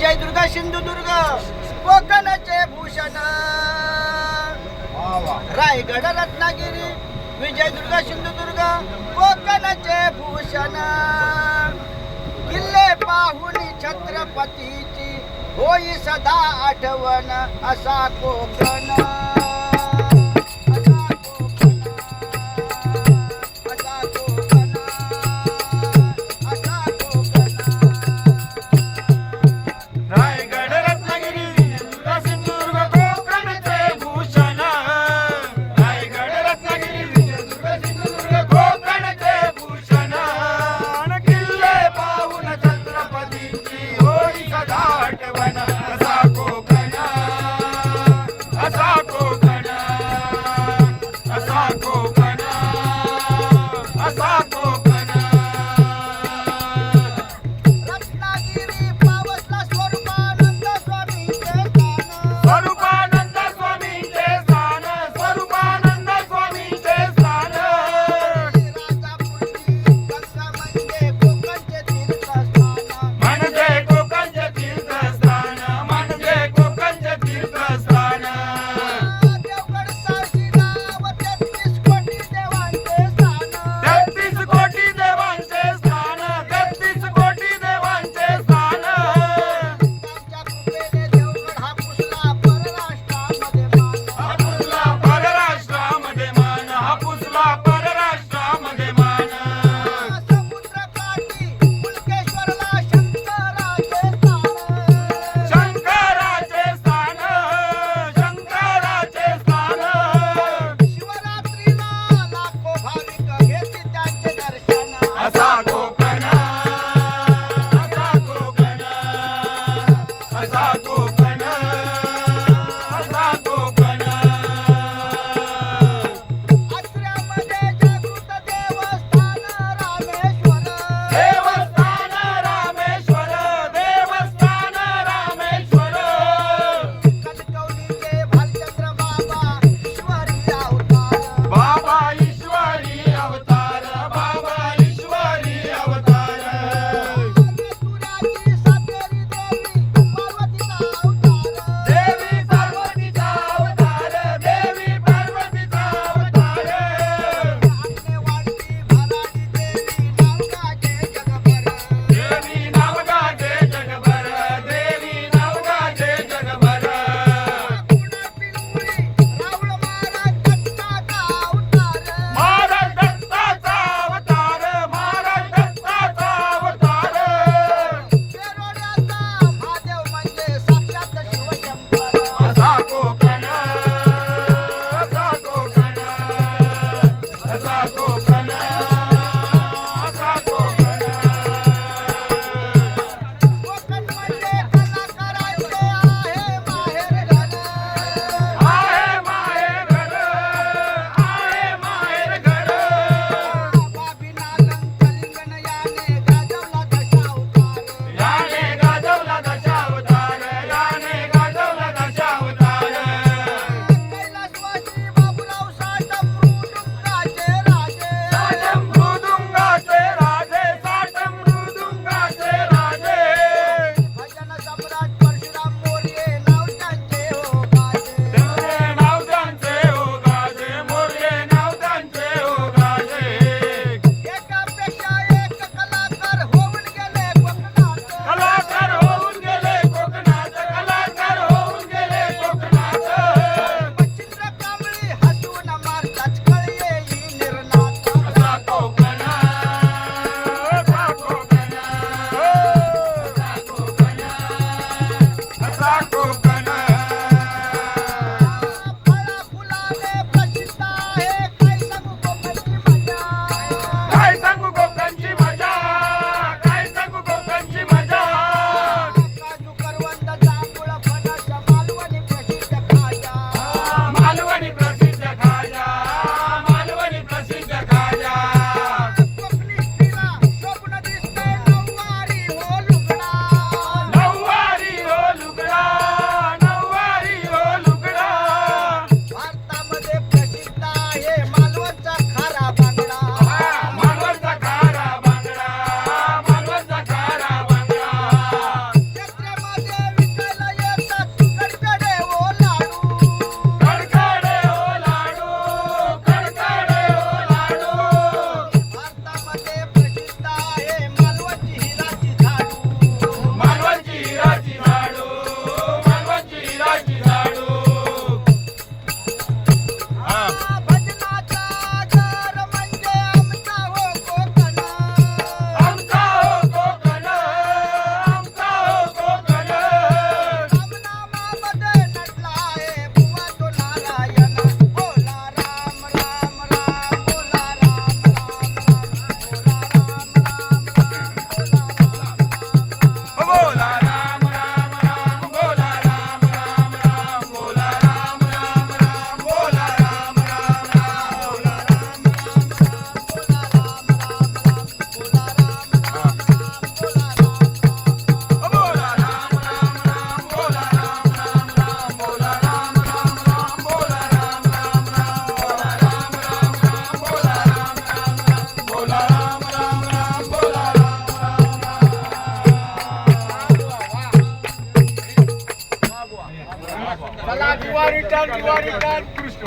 विजयदुर्ग सिंधुदुर्ग कोकणचे भूषण. रायगड रत्नागिरी. विजयदुर्ग सिंधुदुर्ग कोकणचे भूषण. किल्ले पाहुणी छत्रपतीची होई सदा आठवण असा कोकण. রিটার্ন